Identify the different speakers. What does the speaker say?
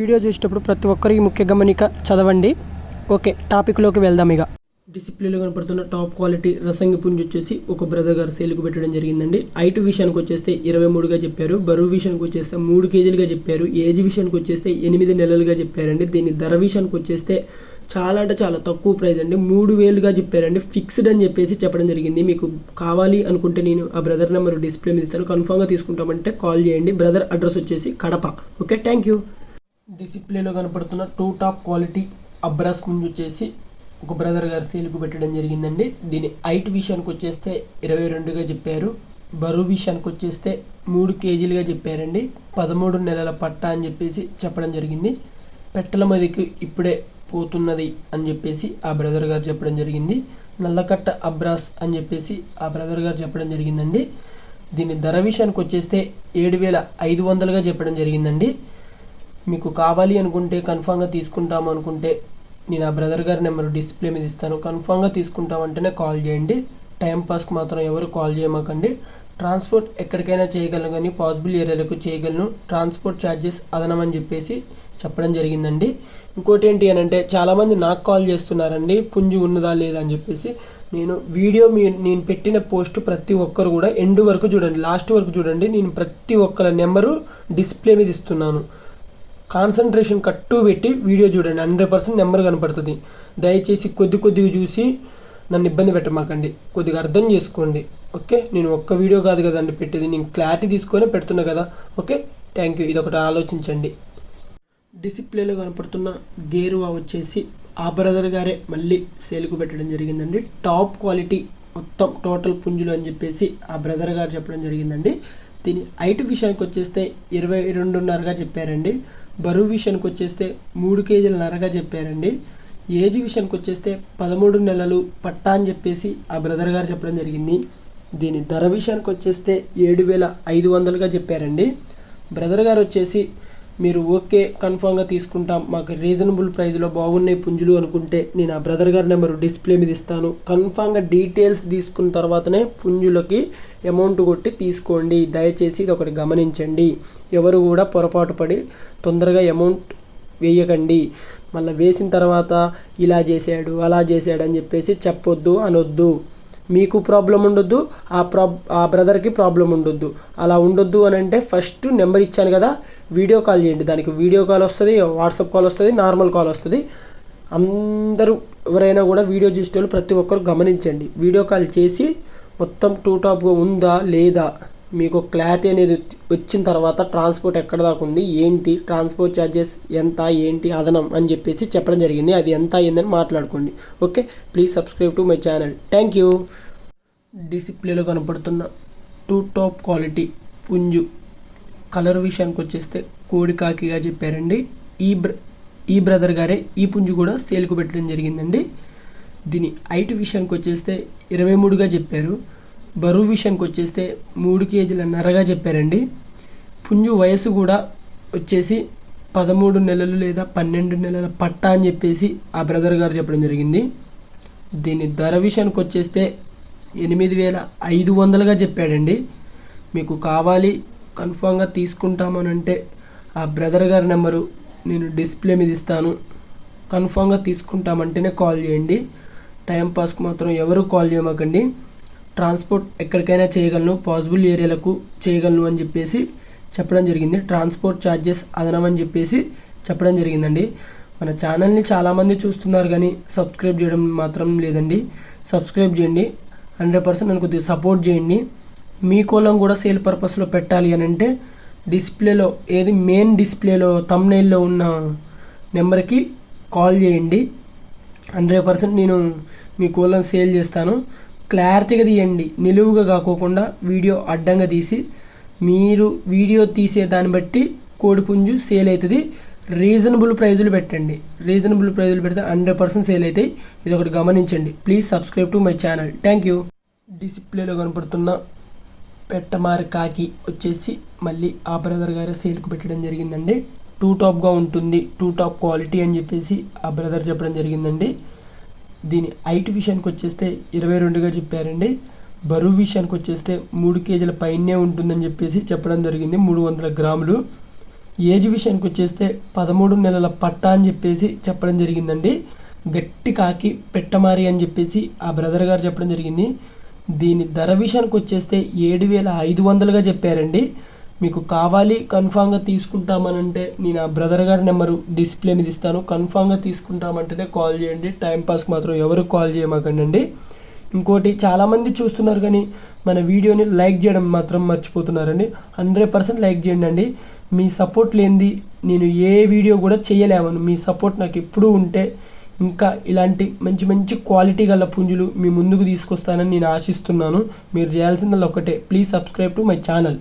Speaker 1: Video చూసేటప్పుడు ప్రతి ఒక్కరికి ముఖ్య గమనిక చదవండి. ఓకే టాపిక్లోకి వెళ్దాం ఇక. డిసిప్లిన్లో కనపడుతున్న టాప్ క్వాలిటీ రసంగి పుంజు వచ్చేసి ఒక బ్రదర్ గారు సేల్కి పెట్టడం జరిగిందండి. హైట్ విషయానికి వచ్చేస్తే ఇరవై మూడుగా చెప్పారు. బరువు విషయానికి వచ్చేస్తే మూడు కేజీలుగా చెప్పారు. ఏజ్ విషయానికి వచ్చేస్తే ఎనిమిది నెలలుగా చెప్పారండి. దీని ధర విషయానికి వచ్చేస్తే చాలా అంటే చాలా తక్కువ ప్రైస్ అండి. మూడు వేలుగా చెప్పారండి. ఫిక్స్డ్ అని చెప్పేసి చెప్పడం జరిగింది. మీకు కావాలి అనుకుంటే నేను ఆ బ్రదర్ నెంబర్ డిస్ప్లే మీద ఇస్తాను. కన్ఫామ్గా తీసుకుంటామంటే కాల్ చేయండి. బ్రదర్ అడ్రస్ వచ్చేసి కడప. Okay thank you. డిసిప్లేలో కనపడుతున్న టూ టాప్ క్వాలిటీ అబ్రాస్ ముందు వచ్చేసి ఒక బ్రదర్ గారు సేల్కు పెట్టడం జరిగిందండి. దీని హైట్ విషయానికి వచ్చేస్తే ఇరవై రెండుగా చెప్పారు. బరువు విషయానికి వచ్చేస్తే మూడు కేజీలుగా చెప్పారండి. పదమూడు నెలల పట్ట అని చెప్పేసి చెప్పడం జరిగింది. పెట్టల మీదకి ఇప్పుడే పోతున్నది అని చెప్పేసి ఆ బ్రదర్ గారు చెప్పడం జరిగింది. నల్లకట్ట అబ్రాస్ అని చెప్పేసి ఆ బ్రదర్ గారు చెప్పడం జరిగిందండి. దీని ధర విషయానికి వచ్చేస్తే ఏడు వేల ఐదు వందలుగా చెప్పడం జరిగిందండి. మీకు కావాలి అనుకుంటే కన్ఫామ్గా తీసుకుంటాము అనుకుంటే నేను ఆ బ్రదర్ గారి నెంబర్ డిస్ప్లే మీద ఇస్తాను. కన్ఫామ్గా తీసుకుంటామంటేనే కాల్ చేయండి. టైంపాస్కి మాత్రం ఎవరు కాల్ చేయమాకండి. ట్రాన్స్పోర్ట్ ఎక్కడికైనా చేయగలను కానీ పాసిబుల్ ఏరియాలకు చేయగలను. ట్రాన్స్పోర్ట్ ఛార్జెస్ అదనమని చెప్పేసి చెప్పడం జరిగిందండి. ఇంకోటి ఏంటి అని అంటే చాలామంది నాకు కాల్ చేస్తున్నారండి. పుంజు ఉన్నదా లేదా అని చెప్పేసి. నేను వీడియో మీ నేను పెట్టిన పోస్ట్ ప్రతి ఒక్కరు కూడా ఎండ్ వరకు చూడండి. లాస్ట్ వరకు చూడండి. నేను ప్రతి ఒక్కరి నెంబరు డిస్ప్లే మీద ఇస్తున్నాను. కాన్సన్ట్రేషన్ కట్టు పెట్టి వీడియో చూడండి. హండ్రెడ్ పర్సెంట్ నెంబర్ కనపడుతుంది. దయచేసి కొద్ది కొద్దిగా చూసి నన్ను ఇబ్బంది పెట్టమాకండి. కొద్దిగా అర్థం చేసుకోండి. ఓకే? నేను ఒక్క వీడియో కాదు కదండి పెట్టేది. నేను క్లారిటీ తీసుకొని పెడుతున్నా కదా. ఓకే? థ్యాంక్ యూ ఇది ఒకటి ఆలోచించండి. డిసిప్లేలో కనపడుతున్న గేరువా వచ్చేసి ఆ బ్రదర్ గారే మళ్ళీ సేల్కు పెట్టడం జరిగిందండి. టాప్ క్వాలిటీ మొత్తం టోటల్ పుంజులు అని చెప్పేసి ఆ బ్రదర్ గారు చెప్పడం జరిగిందండి. దీని హైట్ విషయానికి వచ్చేస్తే ఇరవై రెండున్నరగా చెప్పారండి. బరువు విషయానికి వచ్చేస్తే మూడు కేజీల నరగా చెప్పారండి. ఏజ్ విషయానికి వచ్చేస్తే పదమూడు నెలలు పట్టా అని చెప్పేసి ఆ బ్రదర్ గారు చెప్పడం జరిగింది. దీని ధర విషయానికి వచ్చేస్తే ఏడు వేల ఐదు వందలుగా చెప్పారండి. బ్రదర్ గారు వచ్చేసి మీరు ఓకే కన్ఫామ్గా తీసుకుంటాం. మాకు రీజనబుల్ ప్రైస్లో బాగున్నాయి పుంజులు అనుకుంటే నేను ఆ బ్రదర్ గారి నెంబర్ డిస్ప్లే మీద ఇస్తాను. కన్ఫామ్గా డీటెయిల్స్ తీసుకున్న తర్వాతనే పుంజులకి అమౌంట్ కొట్టి తీసుకోండి. దయచేసి ఇది ఒకటి గమనించండి. ఎవరు కూడా పొరపాటు పడి తొందరగా అమౌంట్ వేయకండి. మళ్ళీ వేసిన తర్వాత ఇలా చేశాడు అలా చేశాడు అని చెప్పేసి చెప్పొద్దు అనొద్దు. మీకు ప్రాబ్లం ఉండొద్దు ఆ ప్రాబ్ ఆ బ్రదర్కి ప్రాబ్లం ఉండొద్దు. అలా ఉండొద్దు అని అంటే ఫస్ట్ నెంబర్ ఇచ్చాను కదా వీడియో కాల్ చేయండి. దానికి వీడియో కాల్ వస్తుంది వాట్సాప్ కాల్ వస్తుంది నార్మల్ కాల్ వస్తుంది. అందరూ ఎవరైనా కూడా వీడియో చూసేటోళ్ళు ప్రతి ఒక్కరు గమనించండి. వీడియో కాల్ చేసి మొత్తం టూ టాప్గా ఉందా లేదా? మీకు క్లారిటీ అనేది వచ్చిన తర్వాత ట్రాన్స్పోర్ట్ ఎక్కడ దాకా ఉంది ఏంటి ట్రాన్స్పోర్ట్ ఛార్జెస్ ఎంత ఏంటి అదనం అని చెప్పేసి చెప్పడం జరిగింది. అది ఎంత అయ్యిందని మాట్లాడుకోండి. Okay please subscribe to my channel thank you డిసిప్లేలో కనపడుతున్న టూ టాప్ క్వాలిటీ పుంజు కలర్ విషయానికి వచ్చేస్తే కోడి కాకిగా చెప్పారండి. ఈ బ్ర ఈ బ్రదర్ గారే ఈ పుంజు కూడా సేల్కు పెట్టడం జరిగిందండి. దీని హైట్ విషయానికి వచ్చేస్తే ఇరవై మూడుగా చెప్పారు. బరువు విషయానికి వచ్చేస్తే మూడు కేజీల నరగా చెప్పారండి. పుంజు వయసు కూడా వచ్చేసి పదమూడు నెలలు లేదా పన్నెండు నెలల పట్ట అని చెప్పేసి ఆ బ్రదర్ గారు చెప్పడం జరిగింది. దీని ధర విషయానికి వచ్చేస్తే ఎనిమిది వేల ఐదు వందలుగా చెప్పాడండి. మీకు కావాలి కన్ఫామ్గా తీసుకుంటామనంటే ఆ బ్రదర్ గారి నెంబరు నేను డిస్ప్లే మీద ఇస్తాను. కన్ఫామ్గా తీసుకుంటామంటేనే కాల్ చేయండి. టైం పాస్కి మాత్రం ఎవరు కాల్ చేయమాకండి. ట్రాన్స్పోర్ట్ ఎక్కడికైనా చేయగలను పాసిబుల్ ఏరియాలకు చేయగలను అని చెప్పేసి చెప్పడం జరిగింది. ట్రాన్స్పోర్ట్ ఛార్జెస్ అదనమని చెప్పేసి చెప్పడం జరిగిందండి. మన ఛానల్ని చాలామంది చూస్తున్నారు కానీ సబ్స్క్రైబ్ చేయడం మాత్రం లేదండి. సబ్స్క్రైబ్ చేయండి. హండ్రెడ్ పర్సెంట్ నన్ను కొద్దిగా సపోర్ట్ చేయండి. మీ కోలం కూడా సేల్ పర్పస్లో పెట్టాలి అని అంటే డిస్ప్లేలో ఏది మెయిన్ డిస్ప్లేలో తమ్నైల్లో ఉన్న నెంబర్కి కాల్ చేయండి. హండ్రెడ్ పర్సెంట్ నేను మీ కోలం సేల్ చేస్తాను. క్లారిటీగా తీయండి. నిలువుగా కాకోకుండా వీడియో అడ్డంగా తీసి మీరు వీడియో తీసే దాన్ని బట్టి కోడిపుంజు సేల్ అవుతుంది. రీజనబుల్ ప్రైజులు పెట్టండి. రీజనబుల్ ప్రైజులు పెడితే హండ్రెడ్ పర్సెంట్ సేల్ అవుతాయి. ఇది ఒకటి గమనించండి. Please subscribe to my channel. Thank you. డిస్ప్లేలో కనపడుతున్న పెట్టమారి కాకి వచ్చేసి మళ్ళీ ఆ బ్రదర్ గారే సేల్కి పెట్టడం జరిగిందండి. టూ టాప్గా ఉంటుంది. టూ టాప్ క్వాలిటీ అని చెప్పేసి ఆ బ్రదర్ చెప్పడం జరిగిందండి. దీని హైట్ విషయానికి వచ్చేస్తే ఇరవై రెండుగా చెప్పారండి. బరువు విషయానికి వచ్చేస్తే మూడు కేజీల పైనే ఉంటుందని చెప్పేసి చెప్పడం జరిగింది. మూడు వందల గ్రాములు. ఏజ్ విషయానికి వచ్చేస్తే పదమూడు నెలల పట్టా అని చెప్పేసి చెప్పడం జరిగిందండి. గట్టి కాకి పెట్టమారి అని చెప్పేసి ఆ బ్రదర్ గారు చెప్పడం జరిగింది. దీని ధర విషయానికి వచ్చేస్తే ఏడు వేల ఐదు వందలుగా చెప్పారండి. మీకు కావాలి కన్ఫామ్గా తీసుకుంటామనంటే నేను ఆ బ్రదర్ గారి నెంబరు డిస్ప్లే మీద ఇస్తాను. కన్ఫామ్గా తీసుకుంటామంటేనే కాల్ చేయండి. టైంపాస్కి మాత్రం ఎవరు కాల్ చేయమాకండి ఇంకోటి చాలామంది చూస్తున్నారు కానీ మన వీడియోని లైక్ చేయడం మాత్రం మర్చిపోతున్నారండి. హండ్రెడ్ పర్సెంట్ లైక్ చేయండి అండి మీ సపోర్ట్ లేనిది నేను ఏ వీడియో కూడా చేయలేమను. మీ సపోర్ట్ నాకు ఎప్పుడూ ఉంటే ఇంకా ఇలాంటి మంచి మంచి క్వాలిటీ గల పుంజులు మీ ముందుకు తీసుకొస్తానని నేను ఆశిస్తున్నాను. మీరు చేయాల్సిందల్లా ఒకటే please subscribe to my channel